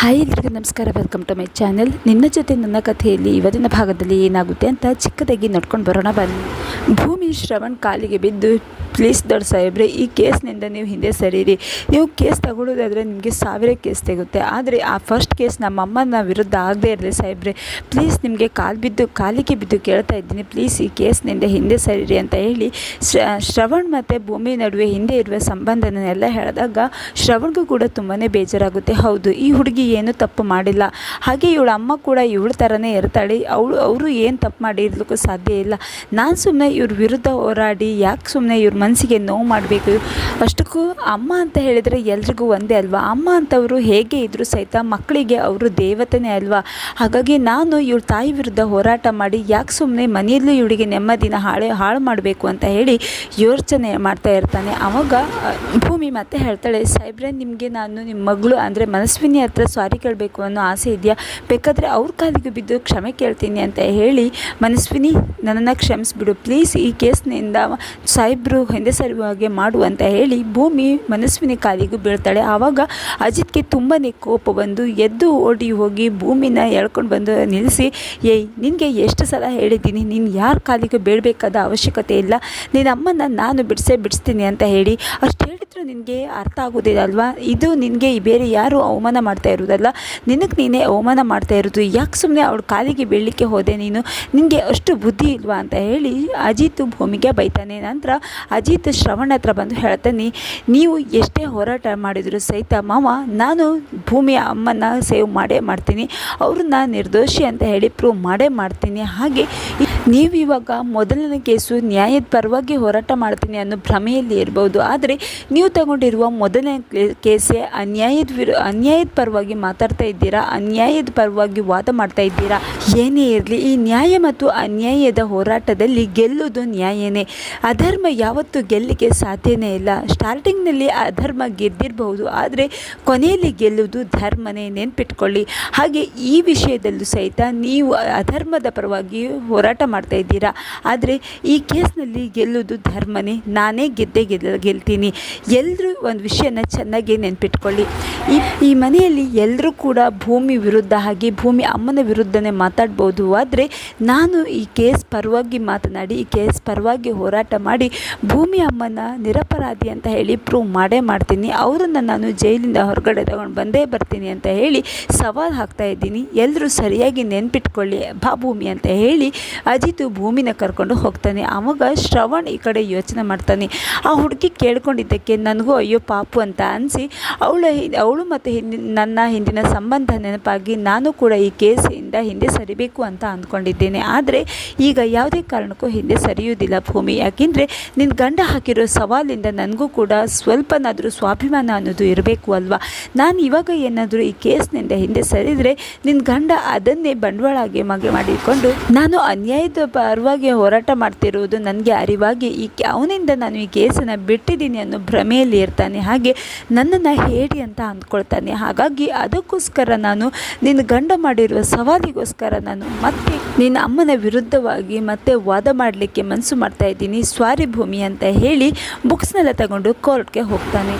Hi ಎಲ್ರಿಗೂ ನಮಸ್ಕಾರ. Welcome to my channel ನಿನ್ನ ಜೊತೆ ನನ್ನ ಕಥೆಯಲ್ಲಿ ಇವತ್ತಿನ ಭಾಗದಲ್ಲಿ ಏನಾಗುತ್ತೆ ಅಂತ ಚಿಕ್ಕದಾಗಿ ನೋಡ್ಕೊಂಡು ಬರೋಣ ಬನ್ನಿ. ಭೂಮಿ ಶ್ರವಣ್ ಕಾಲಿಗೆ ಬಿದ್ದು ಪ್ಲೀಸ್ ದೊಡ್ಡ ಸಾಹೇಬ್ರೆ, ಈ ಕೇಸ್ನಿಂದ ನೀವು ಹಿಂದೆ ಸರೀರಿ. ನೀವು ಕೇಸ್ ತಗೊಳ್ಳೋದಾದರೆ ನಿಮಗೆ ಸಾವಿರ ಕೇಸ್ ತೆಗುತ್ತೆ. ಆದರೆ ಆ ಫಸ್ಟ್ ಕೇಸ್ ನಮ್ಮ ಅಮ್ಮನ ವಿರುದ್ಧ ಆಗದೇ ಇರಲಿ ಸಾಹೇಬ್ರೆ. ಪ್ಲೀಸ್ ನಿಮಗೆ ಕಾಲು ಬಿದ್ದು, ಕಾಲಿಗೆ ಬಿದ್ದು ಕೇಳ್ತಾ ಇದ್ದೀನಿ. ಪ್ಲೀಸ್ ಈ ಕೇಸ್ನಿಂದ ಹಿಂದೆ ಸರೀರಿ ಅಂತ ಹೇಳಿ. ಶ್ರ, ಶ್ರವಣ್ ಮತ್ತು ಭೂಮಿ ನಡುವೆ ಹಿಂದೆ ಇರುವ ಸಂಬಂಧನೆಲ್ಲ ಹೇಳಿದಾಗ ಶ್ರವಣ್ಗೂ ಕೂಡ ತುಂಬಾ ಬೇಜಾರಾಗುತ್ತೆ. ಹೌದು, ಈ ಹುಡುಗಿ ಏನು ತಪ್ಪು ಮಾಡಿಲ್ಲ. ಹಾಗೆ ಇವಳ ಅಮ್ಮ ಕೂಡ ಇವಳ ಥರನೇ ಇರ್ತಾಳೆ. ಅವಳು, ಅವರು ಏನು ತಪ್ಪು ಮಾಡಿರ್ಲಿಕ್ಕೂ ಸಾಧ್ಯ ಇಲ್ಲ. ನಾನು ಸುಮ್ಮನೆ ಇವ್ರ ವಿರುದ್ಧ ಹೋರಾಡಿ, ಯಾಕೆ ಸುಮ್ಮನೆ ಇವ್ರ ಮನಸ್ಸಿಗೆ ನೋವು ಮಾಡಬೇಕು. ಅಷ್ಟಕ್ಕೂ ಅಮ್ಮ ಅಂತ ಹೇಳಿದರೆ ಎಲ್ರಿಗೂ ಒಂದೇ ಅಲ್ವಾ? ಅಮ್ಮ ಅಂತವರು ಹೇಗೆ ಇದ್ದರೂ ಸಹಿತ ಮಕ್ಕಳಿಗೆ ಅವರು ದೇವತೆನೇ ಅಲ್ವಾ? ಹಾಗಾಗಿ ನಾನು ಇವ್ರ ತಾಯಿ ವಿರುದ್ಧ ಹೋರಾಟ ಮಾಡಿ ಯಾಕೆ ಸುಮ್ಮನೆ ಮನೆಯಲ್ಲೂ ಇವಳಿಗೆ ನೆಮ್ಮದಿನ ಹಾಳೆ ಹಾಳು ಮಾಡಬೇಕು ಅಂತ ಹೇಳಿ ಯೋಚನೆ ಮಾಡ್ತಾ ಇರ್ತಾನೆ. ಆವಾಗ ಭೂಮಿ ಮತ್ತೆ ಹೇಳ್ತಾಳೆ, ಸಾಹೇಬ್ರೆ, ನಿಮಗೆ ನಾನು ನಿಮ್ಮ ಮಗಳು ಅಂದರೆ ಮನಸ್ವಿನಿ ಹತ್ರ ಸಾರಿ ಕೇಳಬೇಕು ಅನ್ನೋ ಆಸೆ ಇದೆಯಾ? ಬೇಕಾದರೆ ಅವ್ರ ಕಾಲಿಗೆ ಬಿದ್ದು ಕ್ಷಮೆ ಕೇಳ್ತೀನಿ ಅಂತ ಹೇಳಿ ಮನಸ್ವಿನಿ ನನ್ನನ್ನು ಕ್ಷಮಿಸ್ಬಿಡು. ಪ್ಲೀಸ್ ಈ ಕೇಸ್ನಿಂದ ಸಾಹೇಬ್ರು ಹಿಂದೆ ಸರಿಯುವ ಹಾಗೆ ಮಾಡು ಅಂತ ಹೇಳಿ ಭೂಮಿ ಮನಸ್ವಿನಿ ಕಾಲಿಗೂ ಬೀಳ್ತಾಳೆ. ಆವಾಗ ಅಜಿತ್ಗೆ ತುಂಬಾ ಕೋಪ ಬಂದು ಎದ್ದು ಓಡಿ ಹೋಗಿ ಭೂಮಿನ ಎಳ್ಕೊಂಡು ಬಂದು ನಿಲ್ಲಿಸಿ, ಏಯ್, ನಿನಗೆ ಎಷ್ಟು ಸಲ ಹೇಳಿದ್ದೀನಿ, ನೀನು ಯಾರ ಕಾಲಿಗೂ ಬೀಳಬೇಕಾದ ಅವಶ್ಯಕತೆ ಇಲ್ಲ. ನಿನ್ನ ಅಮ್ಮನ ನಾನು ಬಿಡಿಸೇ ಬಿಡಿಸ್ತೀನಿ ಅಂತ ಹೇಳಿ. ಅಷ್ಟು ಹೇಳಿದ್ರು ನಿನಗೆ ಅರ್ಥ ಆಗೋದಿಲ್ಲ ಅಲ್ವಾ ಇದು ನಿನಗೆ ಬೇರೆ ಯಾರು ಅವಮಾನ ಮಾಡ್ತಾ ಇರೋದಲ್ಲ ನಿನಗೆ ನೀನೇ ಅವಮಾನ ಮಾಡ್ತಾ ಇರೋದು ಯಾಕೆ ಸುಮ್ಮನೆ ಅವಳ ಕಾಲಿಗೆ ಬೀಳಲಿಕ್ಕೆ ಹೋದೆ ನೀನು? ನಿನಗೆ ಅಷ್ಟು ಬುದ್ಧಿ ಇಲ್ವಾ? ಅಂತ ಹೇಳಿ ಅಜಿತ್ ಭೂಮಿಗೆ ಬೈತಾನೆ. ನಂತರ ಅಜಿತ್ ಶ್ರವಣ ಹತ್ರ ಬಂದು ಹೇಳ್ತಾನೆ ನೀವು ಎಷ್ಟೇ ಹೋರಾಟ ಮಾಡಿದರೂ ಸಹಿತ ಮಾವ, ನಾನು ಭೂಮಿಯ ಅಮ್ಮನ ಸೇವ್ ಮಾಡೇ ಮಾಡ್ತೀನಿ. ಅವ್ರನ್ನ ನಿರ್ದೋಷಿ ಅಂತ ಹೇಳಿ ಪ್ರೂವ್ ಮಾಡೇ ಮಾಡ್ತೀನಿ. ಹಾಗೆ ನೀವು ಇವಾಗ ಮೊದಲನೇ ಕೇಸು ನ್ಯಾಯದ ಪರವಾಗಿ ಹೋರಾಟ ಮಾಡ್ತೀನಿ ಅನ್ನೋ ಭ್ರಮೆಯಲ್ಲಿ ಇರ್ಬೋದು. ಆದರೆ ನೀವು ತಗೊಂಡಿರುವ ಮೊದಲನೇ ಕೇಸೇ ಅನ್ಯಾಯದ ವಿರು, ಅನ್ಯಾಯದ ಪರವಾಗಿ ಮಾತಾಡ್ತಾ ಇದ್ದೀರಾ? ಅನ್ಯಾಯದ ಪರವಾಗಿ ವಾದ ಮಾಡ್ತಾ ಇದ್ದೀರಾ? ಏನೇ ಇರಲಿ, ಈ ನ್ಯಾಯ ಮತ್ತು ಅನ್ಯಾಯದ ಹೋರಾಟದಲ್ಲಿ ಗೆಲ್ಲುವುದು ನ್ಯಾಯನೇ. ಅಧರ್ಮ ಯಾವತ್ತೂ ಗೆಲ್ಲಿಗೆ ಸಾಧ್ಯನೇ ಇಲ್ಲ. ಸ್ಟಾರ್ಟಿಂಗ್ನಲ್ಲಿ ಅಧರ್ಮ ಗೆದ್ದಿರಬಹುದು, ಆದರೆ ಕೊನೆಯಲ್ಲಿ ಗೆಲ್ಲುವುದು ಧರ್ಮನೇ ನೆನ್ಪಿಟ್ಕೊಳ್ಳಿ. ಹಾಗೆ ಈ ವಿಷಯದಲ್ಲೂ ಸಹಿತ ನೀವು ಅಧರ್ಮದ ಪರವಾಗಿ ಹೋರಾಟ ಮಾಡ್ತಾ ಇದ್ದೀರಾ? ಆದರೆ ಈ ಕೇಸ್ನಲ್ಲಿ ಗೆಲ್ಲುವುದು ಧರ್ಮನೇ. ನಾನೇ ಗೆದ್ದೆ ಗೆಲ್ಲ ಗೆಲ್ತೀನಿ. ಎಲ್ಲರೂ ಒಂದು ವಿಷಯನ ಚೆನ್ನಾಗಿ ನೆನ್ಪಿಟ್ಕೊಳ್ಳಿ. ಈ ಈ ಮನೆಯಲ್ಲಿ ಎಲ್ಲರೂ ಕೂಡ ಭೂಮಿ ವಿರುದ್ಧ ಹಾಗೆ ಭೂಮಿ ಅಮ್ಮನ ವಿರುದ್ಧನೇ ಮಾತಾಡ್ಬೋದು. ಆದರೆ ನಾನು ಈ ಕೇಸ್ ಪರವಾಗಿ ಮಾತನಾಡಿ, ಈ ಕೇಸ್ ಪರವಾಗಿ ಹೋರಾಟ ಮಾಡಿ ಭೂಮಿ ಅಮ್ಮನ ನಿರಪರಾಧಿ ಅಂತ ಹೇಳಿ ಪ್ರೂವ್ ಮಾಡೇ ಮಾಡ್ತೀನಿ. ಅವರನ್ನು ನಾನು ಜೈಲಿಂದ ಹೊರಗಡೆ ತಗೊಂಡು ಬಂದೇ ಬರ್ತೀನಿ ಅಂತ ಹೇಳಿ ಸವಾಲು ಹಾಕ್ತಾ ಇದ್ದೀನಿ. ಎಲ್ಲರೂ ಸರಿಯಾಗಿ ನೆನ್ಪಿಟ್ಕೊಳ್ಳಿ ಬಾ ಭೂಮಿ ಅಂತ ಹೇಳಿ ಅಜಿತು ಭೂಮಿನ ಕರ್ಕೊಂಡು ಹೋಗ್ತಾನೆ. ಆವಾಗ ಶ್ರವಣ್ ಈ ಕಡೆ ಯೋಚನೆ ಮಾಡ್ತಾನೆ. ಆ ಹುಡುಗಿ ಕೇಳ್ಕೊಂಡಿದ್ದಕ್ಕೆ ನನಗೂ ಅಯ್ಯೋ ಪಾಪು ಅಂತ ಅನಿಸಿ ಅವಳ ಅವಳು ಮತ್ತು ಹಿಂದಿನ ನನ್ನ ಹಿಂದಿನ ಸಂಬಂಧ ನೆನಪಾಗಿ ನಾನು ಕೂಡ ಈ ಕೇಸಿಂದ ಹಿಂದೆ ಸರಿಬೇಕು ಅಂತ ಅಂದ್ಕೊಂಡಿದ್ದೇನೆ. ಆದರೆ ಈಗ ಯಾವುದೇ ಕಾರಣಕ್ಕೂ ಹಿಂದೆ ಸರಿಯುವುದಿಲ್ಲ ಭೂಮಿ. ಯಾಕೆಂದರೆ ನಿನ್ನ ಗಂಡ ಹಾಕಿರೋ ಸವಾಲಿಂದ ನನಗೂ ಕೂಡ ಸ್ವಲ್ಪನಾದರೂ ಸ್ವಾಭಿಮಾನ ಅನ್ನೋದು ಇರಬೇಕು ಅಲ್ವಾ? ನಾನು ಇವಾಗ ಏನಾದರೂ ಈ ಕೇಸ್ನಿಂದ ಹಿಂದೆ ಸರಿದರೆ ನಿನ್ನ ಗಂಡ ಅದನ್ನೇ ಬಂಡವಾಳ ಆಗಿ ಮಗೆ ಮಾಡಿಕೊಂಡು ನಾನು ಅನ್ಯಾಯದ ಪರವಾಗಿ ಹೋರಾಟ ಮಾಡ್ತಿರುವುದು ನನಗೆ ಅರಿವಾಗಿ ಈ ಅವನಿಂದ ನಾನು ಈ ಕೇಸನ್ನು ಬಿಟ್ಟಿದ್ದೀನಿ ಅನ್ನೋ ಭ್ರಮೆಯಲ್ಲಿ ಇರ್ತಾನೆ. ಹಾಗೆ ನನ್ನನ್ನು ಹೇಳಿ ಅಂತ ಅಂದ್ಕೊಳ್ತಾನೆ. ಹಾಗಾಗಿ ಅದಕ್ಕೋಸ್ಕರ ನಾನು ನಿನ್ನ ಗಂಡ ಮಾಡಿರುವ ಸವಾಲಿಗೋಸ್ಕರ ನಾನು ಮತ್ತೆ ನಿನ್ನ ಅಮ್ಮನ ವಿರುದ್ಧವಾಗಿ ಮತ್ತೆ ವಾದ ಮಾಡಲಿಕ್ಕೆ ಮನಸ್ಸು ಮಾಡ್ತಾ ಇದ್ದೀನಿ. ಸ್ವಾರಿ ಭೂಮಿ ಅಂತ. ಹೇಳಿ ಬುಕ್ಸ್ನೆಲ್ಲ ತಗೊಂಡು ಕೋರ್ಟ್ಗೆ ಹೋಗ್ತಾನೆ.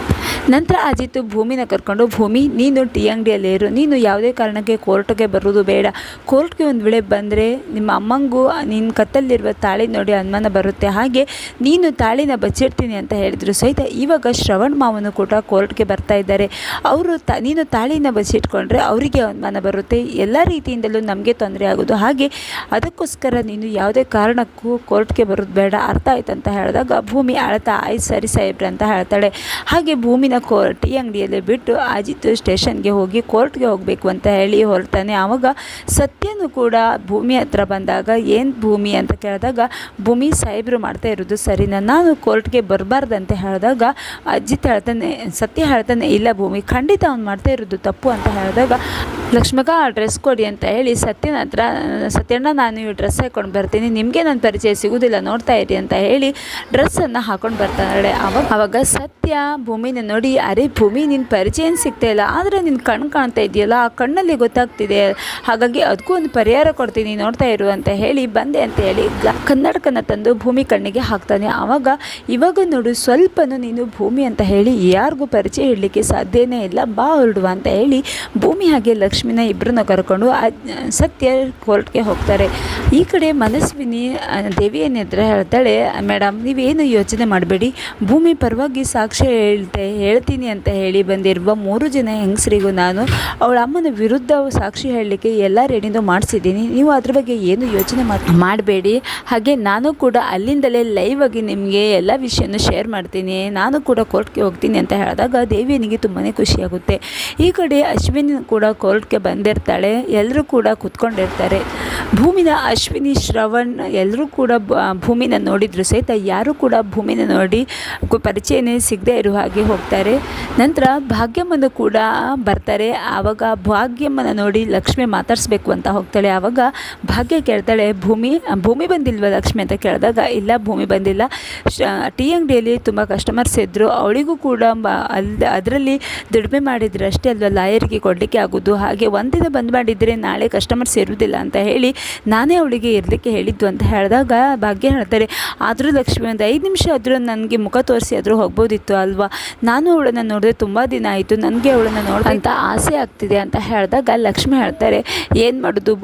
ನಂತರ ಅಜಿತ್ ಭೂಮಿನ ಕರ್ಕೊಂಡು, ಭೂಮಿ, ನೀನು ಟಿ ಅಂಗಡಿಯಲ್ಲಿ ಇರು. ನೀನು ಯಾವುದೇ ಕಾರಣಕ್ಕೆ ಕೋರ್ಟ್ಗೆ ಬರೋದು ಬೇಡ. ಕೋರ್ಟ್ಗೆ ಒಂದು ವೇಳೆ ಬಂದರೆ ನಿಮ್ಮ ಅಮ್ಮಂಗೂ ನಿನ್ನ ಕತ್ತಲ್ಲಿರುವ ತಾಳಿ ನೋಡಿ ಅನುಮಾನ ಬರುತ್ತೆ. ಹಾಗೆ ನೀನು ತಾಳಿನ ಬಚ್ಚಿಡ್ತೀನಿ ಅಂತ ಹೇಳಿದ್ರು ಸಹಿತ ಇವಾಗ ಶ್ರವಣ್ ಮಾವನು ಕೂಡ ಕೋರ್ಟ್ಗೆ ಬರ್ತಾ ಇದ್ದಾರೆ. ಅವರು ತ, ನೀನು ತಾಳಿನ ಬಚ್ಚಿಟ್ಕೊಂಡ್ರೆ ಅವರಿಗೆ ಅನುಮಾನ ಬರುತ್ತೆ. ಎಲ್ಲ ರೀತಿಯಿಂದಲೂ ನಮಗೆ ತೊಂದರೆ ಆಗೋದು ಹಾಗೆ ಅದಕ್ಕೋಸ್ಕರ ನೀನು ಯಾವುದೇ ಕಾರಣಕ್ಕೂ ಕೋರ್ಟ್ಗೆ ಬರೋದು ಬೇಡ. ಅರ್ಥ ಆಯ್ತು ಅಂತ ಹೇಳಿದಾಗ ಭೂಮಿ ಅಳ್ತಾ ಆಯ್ತು ಸರಿ ಸಾಹೇಬ್ರೆ ಅಂತ ಹೇಳ್ತಾಳೆ. ಹಾಗೆ ಭೂಮಿನ ಕೋರ್ಟ್ ಈ ಅಂಗಡಿಯಲ್ಲಿ ಬಿಟ್ಟು ಅಜಿತ್ ಸ್ಟೇಷನ್ಗೆ ಹೋಗಿ ಕೋರ್ಟ್ಗೆ ಹೋಗಬೇಕು ಅಂತ ಹೇಳಿ ಹೊರತಾನೆ ಆವಾಗ ಸತ್ಯನು ಕೂಡ ಭೂಮಿ ಹತ್ರ ಬಂದಾಗ, ಏನು ಭೂಮಿ? ಅಂತ ಕೇಳಿದಾಗ, ಭೂಮಿ ಸಾಹೇಬರು ಮಾಡ್ತಾ ಇರೋದು ಸರಿನಾ? ನಾನು ಕೋರ್ಟ್ಗೆ ಬರಬಾರ್ದಂತ ಹೇಳಿದಾಗ ಅಜಿತ್ ಹೇಳ್ತಾನೆ, ಸತ್ಯ ಹೇಳ್ತಾನೆ, ಇಲ್ಲ ಭೂಮಿ, ಖಂಡಿತ ಅವ್ನು ಮಾಡ್ತಾ ಇರೋದು ತಪ್ಪು ಅಂತ ಹೇಳಿದಾಗ ಲಕ್ಷ್ಮಕ್ಕ ಆ ಡ್ರೆಸ್ ಕೊಡಿ ಅಂತ ಹೇಳಿ ಸತ್ಯನ ಹತ್ರ ಸತ್ಯಣ್ಣ, ನಾನು ಈ ಡ್ರೆಸ್ ಹಾಕೊಂಡು ಬರ್ತೀನಿ, ನಿಮಗೆ ನನ್ನ ಪರಿಚಯ ಸಿಗೋದಿಲ್ಲ, ನೋಡ್ತಾ ಇರಿ ಅಂತ ಹೇಳಿ ಡ್ರೆಸ್ಸನ್ನು ಹಾಕೊಂಡು ಬರ್ತಾಳೆ. ಅವಾಗ ಅವಾಗ ಸತ್ಯ ಭೂಮಿನ ನೋಡಿ, ಅರೆ, ಭೂಮಿ ನಿನ್ನ ಪರಿಚಯ ಏನು ಸಿಗ್ತಾ ಇಲ್ಲ, ಆದರೆ ನಿನ್ನ ಕಣ್ಣು ಕಾಣ್ತಾ ಇದೆಯಲ್ಲ, ಆ ಕಣ್ಣಲ್ಲಿ ಗೊತ್ತಾಗ್ತಿದೆ, ಹಾಗಾಗಿ ಅದಕ್ಕೂ ಒಂದು ಪರಿಹಾರ ಕೊಡ್ತೀನಿ, ನೋಡ್ತಾ ಇರು ಅಂತ ಹೇಳಿ ಬಂದೆ ಅಂತ ಹೇಳಿ ಕನ್ನಡಕನ ತಂದು ಭೂಮಿ ಕಣ್ಣಿಗೆ ಹಾಕ್ತಾನೆ. ಆವಾಗ ಇವಾಗ ನೋಡು, ಸ್ವಲ್ಪನೂ ನೀನು ಭೂಮಿ ಅಂತ ಹೇಳಿ, ಯಾರಿಗೂ ಪರಿಚಯ ಇಡಲಿಕ್ಕೆ ಸಾಧ್ಯನೇ ಇಲ್ಲ, ಬಾ ಹೊರಡುವ ಅಂತ ಹೇಳಿ ಭೂಮಿ ಹಾಗೆ ಲಕ್ಷ್ಮಿನ ಇಬ್ಬರನ್ನ ಕರ್ಕೊಂಡು ಸತ್ಯ ಕೋರ್ಟ್ಗೆ ಹೋಗ್ತಾರೆ. ಈ ಕಡೆ ಮನಸ್ವಿನಿ ಆ, ದೇವಿ ಏನಿದ್ರೆ ಹೇಳ್ತಾಳೆ ಮೇಡಮ್ ನೀವೇನು ಯೋಚನೆ ಮಾಡಬೇಡಿ. ಭೂಮಿ ಪರವಾಗಿ ಸಾಕ್ಷಿ ಹೇಳ್ತೆ ಹೇಳ್ತೀನಿ ಅಂತ ಹೇಳಿ ಬಂದಿರುವ ಮೂರು ಜನ ಹೆಂಗಸರಿಗೂ ನಾನು ಅವಳ ಅಮ್ಮನ ವಿರುದ್ಧ ಸಾಕ್ಷಿ ಹೇಳಲಿಕ್ಕೆ ಎಲ್ಲ ರೆಡಿನೂ ಮಾಡಿಸಿದ್ದೀನಿ. ನೀವು ಅದ್ರ ಬಗ್ಗೆ ಏನು ಯೋಚನೆ ಮಾಡಬೇಡಿ. ಹಾಗೆ ನಾನು ಕೂಡ ಅಲ್ಲಿಂದಲೇ ಲೈವ್ ಆಗಿ ನಿಮಗೆ ಎಲ್ಲ ವಿಷಯನೂ ಶೇರ್ ಮಾಡ್ತೀನಿ. ನಾನು ಕೂಡ ಕೋರ್ಟ್ಗೆ ಹೋಗ್ತೀನಿ ಅಂತ ಹೇಳಿದಾಗ ದೇವಿಯನಿಗೆ ತುಂಬಾ ಖುಷಿಯಾಗುತ್ತೆ ಈ ಕಡೆ ಅಶ್ವಿನಿ ಕೂಡ ಕೋರ್ಟ್ಗೆ ಬಂದಿರ್ತಾಳೆ ಎಲ್ಲರೂ ಕೂಡ ಕೂತ್ಕೊಂಡಿರ್ತಾರೆ. ಭೂಮಿನ ಅಶ್ವಿನಿ, ಶ್ರವಣ್ ಎಲ್ಲರೂ ಕೂಡ ಭೂಮಿನ ನೋಡಿದ್ರು ಸಹಿತ, ಯಾರೂ ಕೂಡ ಭೂಮಿನ ನೋಡಿ ಪರಿಚಯನೇ ಸಿಗದೆ ಇರುವ ಹಾಗೆ ಹೋಗ್ತಾರೆ. ನಂತರ ಭಾಗ್ಯಮ್ಮನ ಕೂಡ ಬರ್ತಾರೆ. ಆವಾಗ ಭಾಗ್ಯಮ್ಮನ ನೋಡಿ ಲಕ್ಷ್ಮಿ ಮಾತಾಡಿಸ್ಬೇಕು ಅಂತ ಹೋಗ್ತಾಳೆ. ಆವಾಗ ಭಾಗ್ಯ ಕೇಳ್ತಾಳೆ, ಭೂಮಿ ಭೂಮಿ ಬಂದಿಲ್ವ ಲಕ್ಷ್ಮಿ ಅಂತ ಕೇಳಿದಾಗ, ಇಲ್ಲ ಭೂಮಿ ಬಂದಿಲ್ಲ. ಟೀ ಅಂಗಡಿಯಲ್ಲಿ ತುಂಬ ಕಸ್ಟಮರ್ಸ್ ಇದ್ದರು ಅವಳಿಗೂ ಕೂಡ ಅಲ್ಲಿ ಅದರಲ್ಲಿ ದುಡಿಮೆ ಮಾಡಿದ್ರೆ ಅಷ್ಟೇ ಅಲ್ವಾ, ಲಾಯರ್ಗೆ ಕೊಡಲಿಕ್ಕೆ ಆಗೋದು ಹಾಗೆ. ಒಂದಿನ ಬಂದ್ ಮಾಡಿದರೆ ನಾಳೆ ಕಸ್ಟಮರ್ಸ್ ಇರುವುದಿಲ್ಲ ಅಂತ ಹೇಳಿ ನಾನೇ ಅವಳಿಗೆ ಇರಲಿಕ್ಕೆ ಹೇಳಿದ್ದು ಅಂತ ಹೇಳಿದಾಗ ಭಾಗ್ಯ ಹೇಳ್ತಾರೆ, ಆದರೂ ಲಕ್ಷ್ಮಿ, ಒಂದು ಐದು ನಿಮಿಷ ಆದರೂ ನನಗೆ ಮುಖ ತೋರಿಸಿ ಆದರೂ ಹೋಗ್ಬೋದಿತ್ತು ಅಲ್ವಾ? ನಾನು ಅವಳನ್ನು ನೋಡಿದ್ರೆ ತುಂಬ ದಿನ ಆಯಿತು, ನನಗೆ ಅವಳನ್ನು ನೋಡೋಂಥ ಆಸೆ ಆಗ್ತಿದೆ ಅಂತ ಹೇಳಿದಾಗ ಲಕ್ಷ್ಮಿ ಹೇಳ್ತಾರೆ, ಏನು ಮಾಡೋದು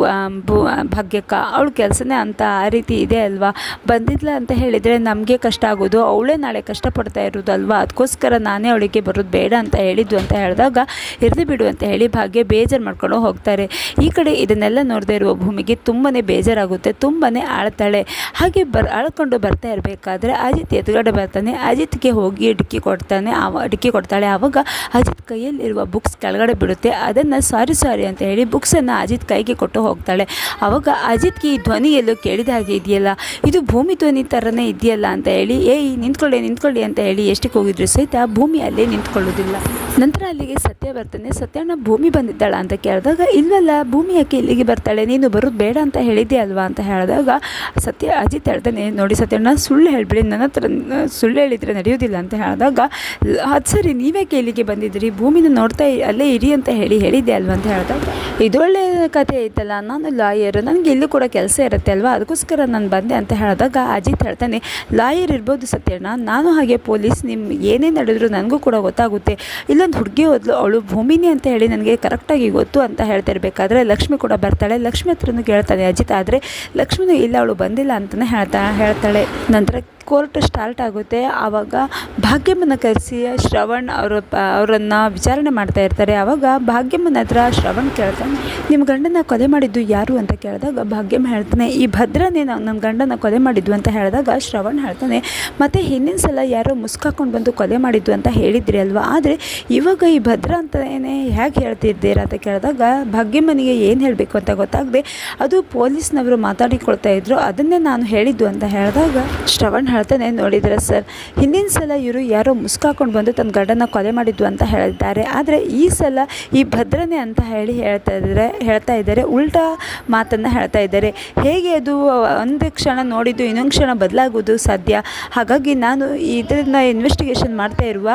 ಭಾಗ್ಯಕ್ಕ? ಅವಳ ಕೆಲಸನೇ ಅಂತ ಆ ರೀತಿ ಇದೆ ಅಲ್ವಾ? ಬಂದಿದ್ಲ ಅಂತ ಹೇಳಿದರೆ ನಮಗೆ ಕಷ್ಟ ಆಗೋದು, ಅವಳೇ ನಾಳೆ ಕಷ್ಟಪಡ್ತಾ ಇರೋದು ಅಲ್ವಾ? ಅದಕ್ಕೋಸ್ಕರ ನಾನೇ ಅವಳಿಗೆ ಬರೋದು ಬೇಡ ಅಂತ ಹೇಳಿದ್ದು ಅಂತ ಹೇಳಿದಾಗ, ಇರಲಿ ಬಿಡು ಅಂತ ಹೇಳಿ ಭಾಗ್ಯ ಬೇಜಾರು ಮಾಡ್ಕೊಂಡು ಹೋಗ್ತಾರೆ. ಈ ಕಡೆ ಇದನ್ನೆಲ್ಲ ನೋಡದೇ ಇರುವ ಭೂಮಿಗೆ ತುಂಬಾ ಬೇಜಾರಾಗುತ್ತೆ ತುಂಬಾ ಆಳ್ತಾಳೆ. ಹಾಗೆ ಬರ್ ಅಳ್ಕೊಂಡು ಬರ್ತಾ ಇರಬೇಕಾದ್ರೆ ಅಜಿತ್ ಎದುರುಗಡೆ ಬರ್ತಾನೆ. ಅಜಿತ್ಗೆ ಹೋಗಿ ಡಿಕ್ಕಿ ಕೊಡ್ತಾನೆ. ಆವ ಡಿಕ್ಕಿ ಕೊಡ್ತಾಳೆ. ಆವಾಗ ಅಜಿತ್ ಕೈಯಲ್ಲಿರುವ ಬುಕ್ಸ್ ಕೆಳಗಡೆ ಬಿಡುತ್ತೆ ಅದನ್ನು ಸಾರಿ ಸಾರಿ ಅಂತ ಹೇಳಿ ಬುಕ್ಸನ್ನು ಅಜಿತ್ ಕೈಗೆ ಕೊಟ್ಟು ಹೋಗ್ತಾಳೆ. ಆವಾಗ ಅಜಿತ್ಗೆ ಈ ಧ್ವನಿಯಲ್ಲೂ ಕೇಳಿದ ಹಾಗೆ ಇದೆಯಲ್ಲ? ಇದು ಭೂಮಿ ಧ್ವನಿ ಥರನೇ ಇದೆಯಲ್ಲ ಅಂತ ಹೇಳಿ, ಏಯ್, ನಿಂತ್ಕೊಳ್ಳಿ ನಿಂತ್ಕೊಳ್ಳಿ ಅಂತ ಹೇಳಿ ಎಷ್ಟಕ್ಕೆ ಹೋಗಿದ್ರು ಸಹಿತ ಭೂಮಿ ಅಲ್ಲೇ ನಿಂತ್ಕೊಳ್ಳೋದಿಲ್ಲ ನಂತರ ಅಲ್ಲಿಗೆ ಸತ್ಯ ಬರ್ತಾನೆ. ಸತ್ಯಣ್ಣ ಭೂಮಿ ಬಂದಿದ್ದಾಳ ಅಂತ ಕೇಳಿದಾಗ, ಇಲ್ವಲ್ಲ ಭೂಮಿ ಯಾಕೆ ಇಲ್ಲಿಗೆ ಬರ್ತಾಳೆ, ನೀನು ಬರೋದು ಬೇಡ ಅಂತ ಹೇಳಿದ್ದೆ ಅಲ್ವಾ ಅಂತ ಹೇಳಿದಾಗ, ಸತ್ಯ, ಅಜಿತ್ ಹೇಳ್ತಾನೆ, ನೋಡಿ ಸತ್ಯ ನಾನು ಸುಳ್ಳು ಹೇಳ್ಬಿಡಿ, ನನ್ನ ಹತ್ರ ಸುಳ್ಳು ಹೇಳಿದರೆ ನಡೆಯೋದಿಲ್ಲ ಅಂತ ಹೇಳಿದಾಗ, ಅದು ಸರಿ ನೀವ್ಯಾಕೆ ಇಲ್ಲಿಗೆ ಬಂದಿದ್ರಿ ಭೂಮಿನ ನೋಡ್ತಾ ಅಲ್ಲೇ ಇರಿ ಅಂತ ಹೇಳಿ ಹೇಳಿದ್ದೆ ಅಲ್ವಾ? ಅಂತ ಹೇಳಿದಾಗ ಇದೊಳ್ಳೆ ಕತೆ ಐತಲ್ಲ, ನಾನು ಲಾಯರ್, ನನಗೆ ಇಲ್ಲೂ ಕೂಡ ಕೆಲಸ ಇರುತ್ತೆ ಅಲ್ವಾ ಅದಕ್ಕೋಸ್ಕರ ನಾನು ಬಂದೆ ಅಂತ ಹೇಳಿದಾಗ, ಅಜಿತ್ ಹೇಳ್ತಾನೆ, ಲಾಯರ್ ಇರ್ಬೋದು ಸತ್ಯಣ್ಣ, ನಾನು ಹಾಗೆ ಪೊಲೀಸ್ ನಿಮ್ಮ ಏನೇ ನಡೆದ್ರು ನನಗೂ ಕೂಡ ಗೊತ್ತಾಗುತ್ತೆ, ಇಲ್ಲೊಂದು ಹುಡುಗಿ ಹೋದ್ಲು, ಅವಳು ಭೂಮಿನಿ ಅಂತ ಹೇಳಿ ನನಗೆ ಕರೆಕ್ಟಾಗಿ ಗೊತ್ತು ಅಂತ ಹೇಳ್ತಾ ಇರಬೇಕಾದ್ರೆ ಲಕ್ಷ್ಮಿ ಕೂಡ ಬರ್ತಾಳೆ. ಲಕ್ಷ್ಮಿ ಹತ್ರನೂ ಕೇಳ್ತಾನೆ ಅಜಿತ್, ಆದರೆ ಲಕ್ಷ್ಮಿನೂ ಇಲ್ಲ, ಅವಳು ಬಂದಿಲ್ಲ ಅಂತಲೇ ಹೇಳ್ತಾ ಹೇಳ್ತಾಳೆ. ನಂತರ ಕೋರ್ಟ್ ಸ್ಟಾರ್ಟ್ ಆಗುತ್ತೆ. ಆವಾಗ ಭಾಗ್ಯಮ್ಮನ ಕರೆಸಿ ಶ್ರವಣ್ ಅವರ ಅವರನ್ನು ವಿಚಾರಣೆ ಮಾಡ್ತಾ ಇರ್ತಾರೆ. ಆವಾಗ ಭಾಗ್ಯಮ್ಮನ ಹತ್ರ ಶ್ರವಣ್ ಕೇಳ್ತಾನೆ ನಿಮ್ಮ ಗಂಡನ ಕೊಲೆ ಮಾಡಿದ್ದು ಯಾರು? ಅಂತ ಕೇಳಿದಾಗ ಭಾಗ್ಯಮ್ಮ ಹೇಳ್ತಾನೆ, ಈ ಭದ್ರನೇ ನಾವು ನಮ್ಮ ಗಂಡನ ಕೊಲೆ ಮಾಡಿದ್ದು ಅಂತ ಹೇಳಿದಾಗ ಶ್ರವಣ್ ಹೇಳ್ತಾನೆ, ಮತ್ತು ಹಿಂದಿನ ಸಲ ಯಾರೋ ಮುಸ್ಕಾಕೊಂಡು ಬಂದು ಕೊಲೆ ಮಾಡಿದ್ದು ಅಂತ ಹೇಳಿದ್ರಿ ಅಲ್ವಾ? ಆದರೆ ಇವಾಗ ಈ ಭದ್ರ ಅಂತಲೇ ಹೇಗೆ ಹೇಳ್ತಿದ್ದೀರಾ? ಅಂತ ಕೇಳಿದಾಗ ಭಾಗ್ಯಮ್ಮನಿಗೆ ಏನು ಹೇಳಬೇಕು ಅಂತ ಗೊತ್ತಾಗದೆ, ಅದು ಪೊಲೀಸ್ನವರು ಮಾತಾಡಿಕೊಳ್ತಾ ಇದ್ರು. ಅದನ್ನೇ ನಾನು ಹೇಳಿದ್ದು ಅಂತ ಹೇಳಿದಾಗ ಶ್ರವಣ್ ಹೇಳ್ತಾನೆ ನೋಡಿದ್ರೆ ಸರ್, ಹಿಂದಿನ ಸಲ ಇವರು ಯಾರೋ ಮುಸ್ಕಾಕೊಂಡು ಬಂದು ತನ್ನ ಗಂಡನ ಕೊಲೆ ಮಾಡಿದ್ದು ಅಂತ ಹೇಳಿದ್ದಾರೆ. ಆದರೆ ಈ ಸಲ ಈ ಭದ್ರನೆ ಅಂತ ಹೇಳಿ ಹೇಳ್ತಾ ಇದ್ದಾರೆ ಹೇಳ್ತಾ ಇದ್ದಾರೆ, ಉಲ್ಟಾ ಮಾತನ್ನು ಹೇಳ್ತಾ ಇದ್ದಾರೆ. ಹೇಗೆ ಅದು ಒಂದು ಕ್ಷಣ ನೋಡಿದ್ದು ಇನ್ನೊಂದು ಕ್ಷಣ ಬದಲಾಗೋದು ಸಾಧ್ಯ? ಹಾಗಾಗಿ ನಾನು ಇದನ್ನ ಇನ್ವೆಸ್ಟಿಗೇಷನ್ ಮಾಡ್ತಾ ಇರುವ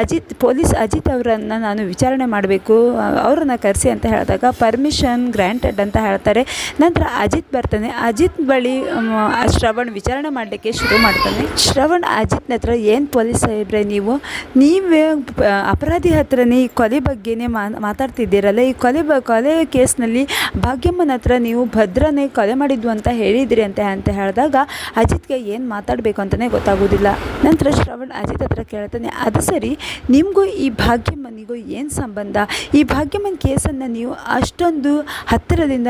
ಅಜಿತ್, ಪೊಲೀಸ್ ಅಜಿತ್ ಅವರನ್ನು ನಾನು ವಿಚಾರಣೆ ಮಾಡಬೇಕು, ಅವರನ್ನು ಕರೆಸಿ ಅಂತ ಹೇಳಿದಾಗ ಪರ್ಮಿಷನ್ ಗ್ರ್ಯಾಂಟೆಡ್ ಅಂತ ಹೇಳ್ತಾರೆ. ನಂತರ ಅಜಿತ್ ಬರ್ತಾನೆ. ಅಜಿತ್ ಬಳಿ ಶ್ರವಣ್ ವಿಚಾರಣೆ ಮಾಡಲಿಕ್ಕೆ ಶುರು ಮಾಡ್ತಾನೆ ಶ್ರವಣ್ ಅಜಿತ್ನ ಹತ್ರ ಏನು ಪೊಲೀಸ್ ಸಾಹೇಬ್ರೆ ನೀವು? ನೀವೇ ಅಪರಾಧಿ ಹತ್ರನೇ ಈ ಕೊಲೆ ಬಗ್ಗೆನೇ ಮಾತಾಡ್ತಿದ್ದೀರಲ್ಲ, ಈ ಕೊಲೆ ಬ, ಕೊಲೆ ಕೇಸ್ನಲ್ಲಿ ಭಾಗ್ಯಮ್ಮನ ಹತ್ರ ನೀವು ಭದ್ರನೇ ಕೊಲೆ ಮಾಡಿದ್ದು ಅಂತ ಹೇಳಿದಿರಿ ಅಂತ ಅಂತ ಹೇಳಿದಾಗ ಅಜಿತ್ಗೆ ಏನು ಮಾತಾಡಬೇಕು ಅಂತಲೇ ಗೊತ್ತಾಗೋದಿಲ್ಲ. ನಂತರ ಶ್ರವಣ್ ಅಜಿತ್ ಹತ್ರ ಕೇಳ್ತಾನೆ, ಅದು ಸರಿ, ನಿಮಗೂ ಈ ಭಾಗ್ಯಮ್ಮನಿಗೂ ಏನು ಸಂಬಂಧ? ಈ ಭಾಗ್ಯಮ್ಮನ ಕೇಸನ್ನು ನೀವು ಅಷ್ಟೊಂದು ಹತ್ತಿರದಿಂದ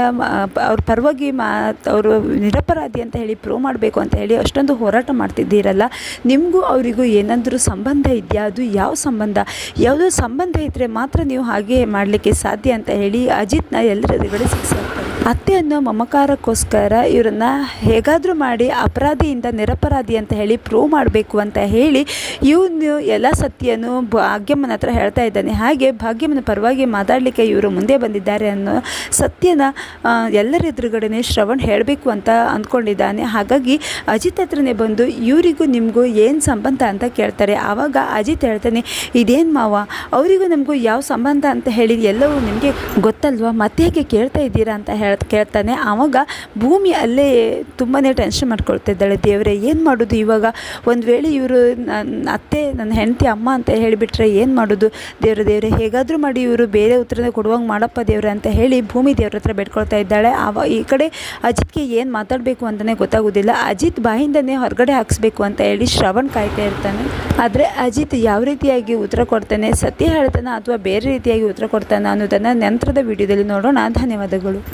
ಅವ್ರ ಪರವಾಗಿ ಮಾ ಅವರು ನಿರಪರಾಧಿ ಅಂತ ಹೇಳಿ ಪ್ರೂವ್ ಮಾಡಬೇಕು ಅಂತ ಹೇಳಿ ಅಷ್ಟೊಂದು ಹೋರಾಟ ಮಾಡ್ತಿದ್ದೀರಲ್ಲ? ನಿಮಗೂ ಅವರಿಗೂ ಏನಾದರೂ ಸಂಬಂಧ ಇದೆಯಾ? ಅದು ಯಾವ ಸಂಬಂಧ? ಯಾವುದೋ ಸಂಬಂಧ ಇದ್ದರೆ ಮಾತ್ರ ನೀವು ಹಾಗೆ ಮಾಡಲಿಕ್ಕೆ ಸಾಧ್ಯ ಅಂತ ಹೇಳಿ ಅಜಿತ್ನ ಎಲ್ಲರ ಎದುರುಗಡೆ ಸಿಕ್ಸಾಕ್ತಾರೆ ಅತ್ತೆ ಅನ್ನೋ ಮಮಕಾರಕ್ಕೋಸ್ಕರ ಇವರನ್ನು ಹೇಗಾದರೂ ಮಾಡಿ ಅಪರಾಧಿಯಿಂದ ನಿರಪರಾಧಿ ಅಂತ ಹೇಳಿ ಪ್ರೂವ್ ಮಾಡಬೇಕು ಅಂತ ಹೇಳಿ ಇವನು ಎಲ್ಲ ಸತ್ಯನು ಭಾಗ್ಯಮ್ಮನ ಹತ್ರ ಹೇಳ್ತಾ ಇದ್ದಾನೆ. ಹಾಗೆ ಭಾಗ್ಯಮ್ಮನ ಪರವಾಗಿ ಮಾತಾಡಲಿಕ್ಕೆ ಇವರು ಮುಂದೆ ಬಂದಿದ್ದಾರೆ ಅನ್ನೋ ಸತ್ಯನ ಎಲ್ಲರ ಎದುರುಗಡೆನೆ ಶ್ರವಣ್ ಹೇಳಬೇಕು ಅಂತ ಅಂದ್ಕೊಂಡಿದ್ದಾನೆ. ಹಾಗಾಗಿ ಅಜಿತ್ ಹತ್ರನೇ ಬಂದು ಇವರಿಗೂ ನಿಮಗೂ ಏನು ಸಂಬಂಧ ಅಂತ ಕೇಳ್ತಾರೆ. ಆವಾಗ ಅಜಿತ್ ಹೇಳ್ತಾನೆ, ಇದೇನು ಮಾವ, ಅವರಿಗೂ ನಮಗೂ ಯಾವ ಸಂಬಂಧ ಅಂತ ಹೇಳಿ ಎಲ್ಲವೂ ನಿಮಗೆ ಗೊತ್ತಲ್ವಾ? ಮತ್ತೆ ಹೇಗೆ ಕೇಳ್ತಾ ಇದ್ದೀರಾ? ಅಂತ ಹೇಳಿ ಕೇಳ್ತಾನೆ. ಆವಾಗ ಭೂಮಿ ಅಲ್ಲೇ ತುಂಬಾ ಟೆನ್ಷನ್ ಮಾಡ್ಕೊಳ್ತಿದ್ದಾಳೆ. ದೇವರೇ, ಏನು ಮಾಡೋದು ಇವಾಗ? ಒಂದು ವೇಳೆ ಇವರು ನನ್ನ ಅತ್ತೆ ನನ್ನ ಹೆಂಡತಿ, ಅಮ್ಮ ಅಂತ ಹೇಳಿಬಿಟ್ರೆ ಏನು ಮಾಡೋದು? ದೇವ್ರ, ದೇವ್ರೆ, ಹೇಗಾದರೂ ಮಾಡಿ ಇವರು ಬೇರೆ ಉತ್ತರನೇ ಕೊಡುವಂಗೆ ಮಾಡಪ್ಪ ದೇವ್ರೆ ಅಂತ ಹೇಳಿ ಭೂಮಿ ದೇವ್ರ ಹತ್ರ ಬೇಡ್ಕೊಳ್ತಾ ಇದ್ದಾಳೆ. ಅವ ಈ ಕಡೆ ಅಜಿತ್ಗೆ ಏನು ಮಾತಾಡಬೇಕು ಅಂತಲೇ ಗೊತ್ತಾಗೋದಿಲ್ಲ. ಅಜಿತ್ ಬಾಯಿಂದನೇ ಹೊರಗಡೆ ಹಾಕಿಸ್ಬೇಕು ಅಂತ ಹೇಳಿ ಶ್ರವಣ್ ಕಾಯ್ತಾ ಇರ್ತಾನೆ. ಆದರೆ ಅಜಿತ್ ಯಾವ ರೀತಿಯಾಗಿ ಉತ್ತರ ಕೊಡ್ತಾನೆ? ಸತ್ಯ ಹೇಳ್ತಾನೆ ಅಥವಾ ಬೇರೆ ರೀತಿಯಾಗಿ ಉತ್ತರ ಕೊಡ್ತಾನೆ ಅನ್ನೋದನ್ನು ನಂತರದ ವಿಡಿಯೋದಲ್ಲಿ ನೋಡೋಣ. ಧನ್ಯವಾದಗಳು.